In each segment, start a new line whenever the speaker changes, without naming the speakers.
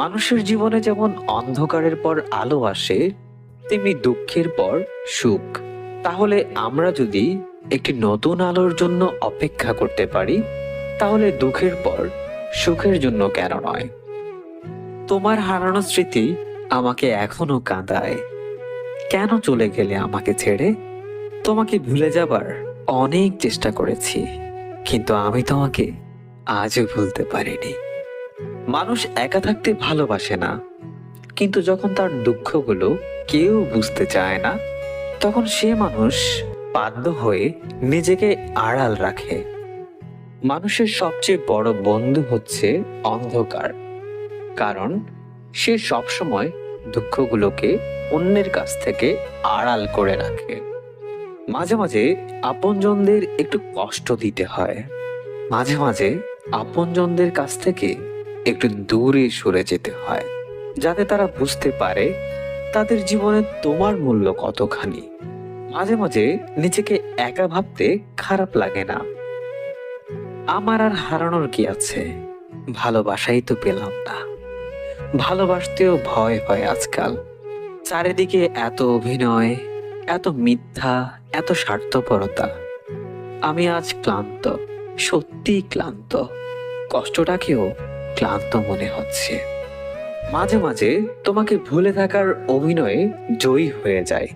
মানুষের জীবনে যেমন অন্ধকারের পর আলো আসে, তেমনি দুঃখের পর সুখ। তাহলে আমরা যদি একটি নতুন আলোর জন্য অপেক্ষা করতে পারি, তাহলে দুঃখের পর সুখের জন্য কেন নয়? তোমার হারানো স্মৃতি আমাকে এখনও কাঁদায়। কেন চলে গেলে আমাকে ছেড়ে? তোমাকে ভুলে যাবার অনেক চেষ্টা করেছি, কিন্তু আমি তোমাকে আজও ভুলতে পারিনি। মানুষ একা থাকতে ভালোবাসে না। কিন্তু যখন তার দুঃখগুলো কেউ বুঝতে চায় না, তখন সে মানুষ বাধ্য হয়ে নিজেকে আড়াল রাখে। মানুষের সবচেয়ে বড় বন্ধু হচ্ছে অন্ধকার, কারণ সে সবসময় দুঃখগুলোকে অন্যের কাছ থেকে আড়াল করে রাখে। মাঝে মাঝে আপনজনদের একটু কষ্ট দিতে হয়। মাঝে মাঝে আপনজনদের কাছ থেকে একটু দূরে সরে যেতে হয়, যাতে তারা বুঝতে পারে তাদের জীবনে তোমার মূল্য কতখানি। মাঝে মাঝে নিজেকে একা ভাবতে খারাপ লাগে না। আমার আর হারানোর কি আছে? ভালোবাসাই তো পেলাম না। ভালোবাসতেও ভয় হয় আজকাল। চারিদিকে এত অভিনয়, এত মিথ্যা, এত স্বার্থপরতা। আমি আজ ক্লান্ত সত্যি ক্লান্ত। কষ্টটাকেও ক্লান্ত মনে হচ্ছে। মাঝে মাঝে তোমাকে ভুলে থাকার অভিনয়ে জয়ী হয়ে যায়।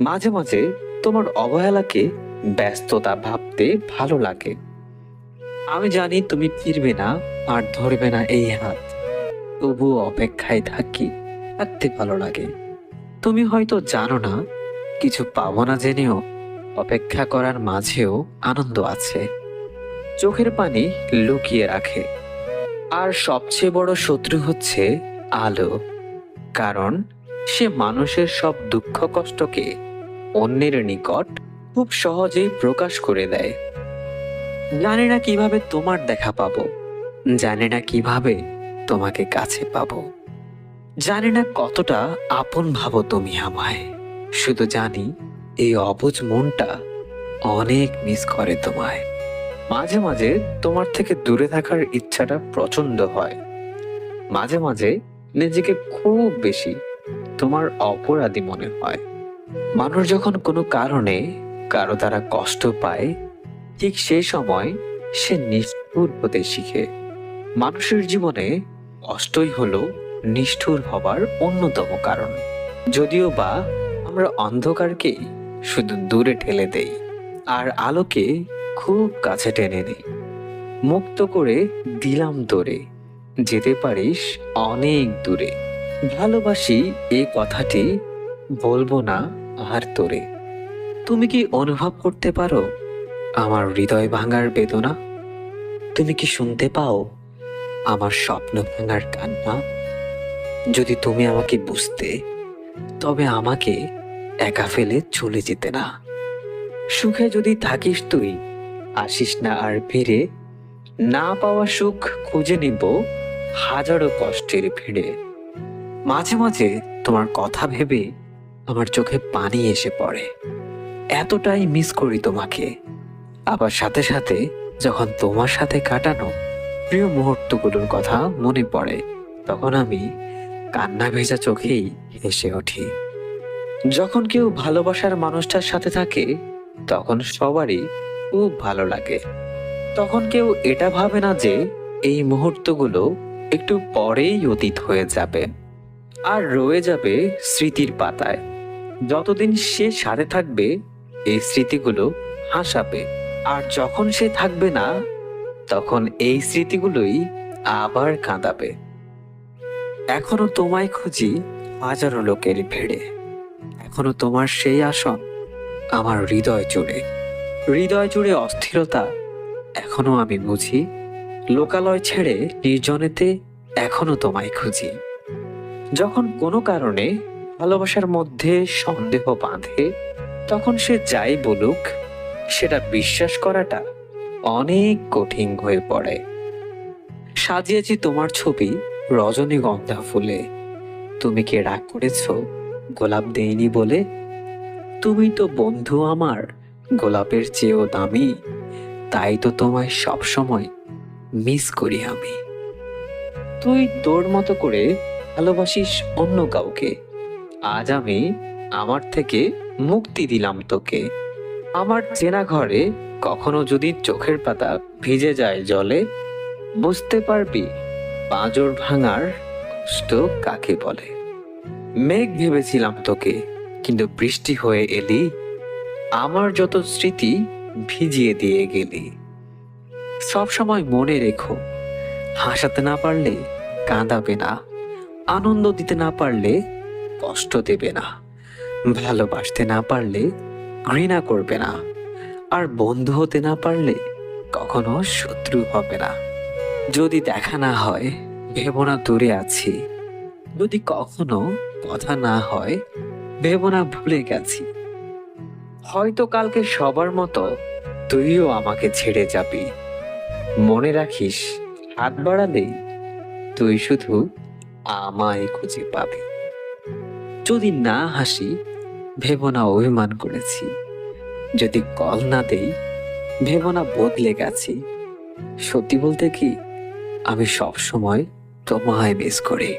মাঝে মাঝে তোমার অবহেলাকে ব্যস্ততা ভাবতে ভালো লাগে। আমি জানি তুমি ফিরবে না আর ধরবে না এই হাত। তবুও অপেক্ষায় থাকি, থাকতে ভালো লাগে। তুমি হয়তো জানো না, কিছু পাবো না জেনেও অপেক্ষা করার মাঝেও আনন্দ আছে। চোখের পানি লুকিয়ে রাখে। আর সবচেয়ে বড় শত্রু হচ্ছে আলো, কারণ সে মানুষের সব দুঃখ কষ্টকে অন্যের নিকট খুব সহজেই প্রকাশ করে দেয়। জানে না কীভাবে তোমার দেখা পাবো, জানে না কীভাবে তোমাকে কাছে পাবো। জানি না কতটা আপন ভাবো তুমি আমায়, শুধু জানি এই অবুঝ মনটা অনেক মিস করে তোমায়। মাঝে মাঝে তোমার থেকে দূরে থাকার ইচ্ছাটা প্রচণ্ড হয়। মাঝে মাঝে নিজেকে খুব বেশি তোমার অপরাধী মনে হয়। মানুষ যখন কোনো কারণে কারও দ্বারা কষ্ট পায়, ঠিক সেই সময় সে নিষ্ঠুর হতে শিখে। মানুষের জীবনে কষ্টই হলো নিষ্ঠুর হবার অন্যতম কারণ। যদিও বা আমরা অন্ধকারকে শুধু দূরে ঠেলে দেই, আর আলোকে খুব কাছে টেনে নিই। মুক্ত করে দিলাম তোরে যেতে পারিস অনেক দূরে। ভালোবাসি এই কথাটি, বলব না আর তোরে। তুমি কি অনুভব করতে পারো আমার হৃদয় ভাঙার বেদনা? তুমি কি শুনতে পাও আমার স্বপ্ন ভাঙার কান্না? যদি তুমি আমাকে বুঝতে, তবে আমাকে একা ফেলে চলে যেতে না। সুখে যদি থাকিস তুই আসিস না আর ফিরে। না পাওয়া সুখ খুঁজে নিব হাজারো কষ্টের ভিড়ে। মাঝে মাঝে তোমার কথা ভেবে আমার চোখে পানি এসে পড়ে। এতটাই মিস করি তোমাকে। আবার সাথে সাথে যখন তোমার সাথে কাটানো প্রিয় মুহূর্তগুলোর কথা মনে পড়ে, তখন আমি কান্না ভেজা চোখেই হেসে উঠি। যখন কেউ ভালোবাসার মানুষটার সাথে থাকে, তখন সবারই খুব ভালো লাগে। তখন কেউ এটা ভাবে না যে, এই মুহূর্তগুলো একটু পরেই অতীত হয়ে যাবে আর রয়ে যাবে স্মৃতির পাতায়। যতদিন সে সাথে থাকবে, এই স্মৃতিগুলো হাসাবে। আর যখন সে থাকবে না, তখন এই স্মৃতিগুলোই আবার কাঁদাবে। এখনও তোমায় খুঁজি হাজারো লোকের ভিড়ে। এখনও তোমার সেই আসন আমার হৃদয় জুড়ে হৃদয় জুড়ে অস্থিরতা এখনও আমি বুঝি। লোকালয় ছেড়ে নির্জনেতে এখনও তোমায় খুঁজি। যখন কোনো কারণে ভালোবাসার মধ্যে সন্দেহ বাঁধে, তখন সে যাই বলুক, সেটা বিশ্বাস করাটা অনেক কঠিন হয়ে পড়ে। সাজিয়েছি তোমার ছবি রজনীগন্ধা ফুলে। তুমি কি রাগ করেছ, গোলাপ দেইনি বলে? তুমি তো বন্ধু আমার গোলাপের চেয়েও দামি, তাই তো তোমায় সবসময় মিস করি আমি। তুই তোর মতো করে ভালোবাসিস অন্য কাউকে, আজ আমি আমার থেকে মুক্তি দিলাম তোকে। আমার চেনা ঘরে কখনো যদি চোখের পাতা ভিজে যায় জলে, বুঝতে পারবি পাঁজর ভাঙার কষ্ট কাকে বলে। মেঘ ভেবেছিলাম তোকে, কিন্তু বৃষ্টি হয়ে এলি আমার যত স্মৃতি ভিজিয়ে দিয়ে গেলি। সব সময় মনে রেখো, হাসাতে না পারলে কাঁদাবে না, আনন্দ দিতে না পারলে কষ্ট দেবে না, ভালোবাসতে না পারলে ঘৃণা করবে না, আর বন্ধু হতে না পারলে কখনো শত্রু হবে না। যদি দেখা না হয়, ভেবো না দূরে আছি। যদি কখনো কথা না হয়, ভেবো না ভুলে গেছি। হয়তো কালকে সবার মতো তুইও আমাকে ছেড়ে যাবি। মনে রাখিস, হাত বাড়ালেই তুই শুধু আমায় খুঁজে পাবি। যদি না হাসি, ভেবো না অভিমান করেছি। যদি কল না দেই, ভেবো না বদলে গেছি। সত্যি বলতে কি, আমি সব সময় তোমায় মিস করি।